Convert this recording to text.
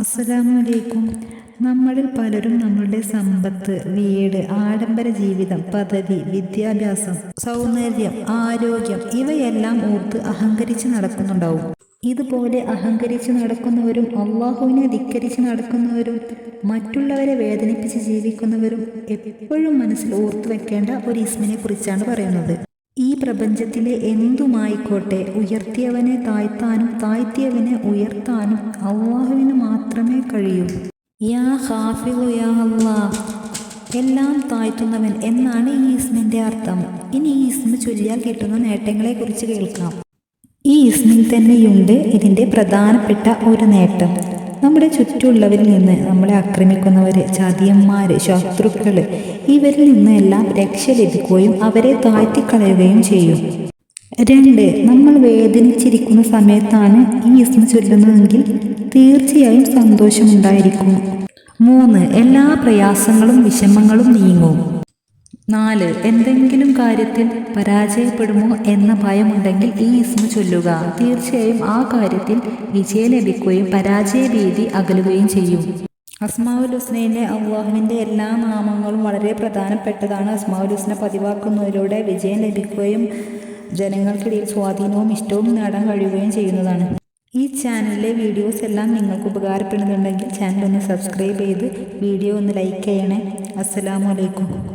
അസ്സലാമലൈക്കും നമ്മളിൽ പലരും നമ്മളുടെ സമ്പത്ത് വീട് ആഡംബര ജീവിതം പദവി വിദ്യാഭ്യാസം സൗന്ദര്യം ആരോഗ്യം ഇവയെല്ലാം ഓർത്ത് അഹങ്കരിച്ച് നടക്കുന്നുണ്ടാവും. ഇതുപോലെ അഹങ്കരിച്ച് നടക്കുന്നവരും അള്ളാഹുവിനെ ധിക്കരിച്ച് നടക്കുന്നവരും മറ്റുള്ളവരെ വേദനിപ്പിച്ച് ജീവിക്കുന്നവരും എപ്പോഴും മനസ്സിൽ ഓർത്തു വെക്കേണ്ട ഒരു ഇസ്മിനെ കുറിച്ചാണ് പറയുന്നത്. പ്രപഞ്ചത്തിലെ എന്തുമായിക്കോട്ടെ ഉയർത്തിയവനെ താഴ്ത്താനും താഴ്ത്തിയവനെ ഉയർത്താനും അള്ളാഹുവിന് മാത്രമേ കഴിയൂ. യാ ഹാഫിളു യാ അള്ളാഹ് എല്ലാം താഴ്ത്തുന്നവൻ എന്നാണ് ഈ ഇസ്മിന്റെ അർത്ഥം. ഇനി ഈ ഇസ്മ ചൊല്ലിയാൽ കിട്ടുന്ന നേട്ടങ്ങളെക്കുറിച്ച് കേൾക്കാം. ഈ ഇസ്മിൽ തന്നെയുണ്ട് ഇതിന്റെ പ്രധാനപ്പെട്ട ഒരു നേട്ടം. നമ്മുടെ ചുറ്റുമുള്ളവരിൽ നിന്ന് നമ്മളെ ആക്രമിക്കുന്നവർ ചതിയന്മാർ ശത്രുക്കൾ ഇവരിൽ നിന്നെല്ലാം രക്ഷ ലഭിക്കുകയും അവരെ താഴ്ത്തിക്കളയുകയും ചെയ്യും. രണ്ട് നമ്മൾ വേദനിച്ചിരിക്കുന്ന സമയത്താണ് ഈ ഇസ്മ ചൊല്ലുന്നതെങ്കിൽ തീർച്ചയായും സന്തോഷമുണ്ടായിരിക്കും. മൂന്ന് എല്ലാ പ്രയാസങ്ങളും വിഷമങ്ങളും നീങ്ങും. നാല് എന്തെങ്കിലും കാര്യത്തിൽ പരാജയപ്പെടുമോ എന്ന ഭയമുണ്ടെങ്കിൽ ഈ ഇസ്മ ചൊല്ലുക. തീർച്ചയായും ആ കാര്യത്തിൽ വിജയം ലഭിക്കുകയും പരാജയ ഭീതി അകലുകയും ചെയ്യും. അസ്മാവുൽ ഹുസ്നയിലെ അള്ളാഹുവിന്റെ എല്ലാ നാമങ്ങളും വളരെ പ്രധാനപ്പെട്ടതാണ്. അസ്മാവുൽ ഹുസ്ന പതിവാക്കുന്നതിലൂടെ വിജയം ലഭിക്കുകയും ജനങ്ങൾക്കിടയിൽ സ്വാധീനവും ഇഷ്ടവും നേടാൻ കഴിയുകയും ചെയ്യുന്നതാണ്. ഈ ചാനലിലെ വീഡിയോസ് എല്ലാം നിങ്ങൾക്ക് ഉപകാരപ്പെടുന്നുണ്ടെങ്കിൽ ചാനൽ ഒന്ന് സബ്സ്ക്രൈബ് ചെയ്ത് വീഡിയോ ഒന്ന് ലൈക്ക് ചെയ്യണേ. അസ്സലാമു അലൈക്കും.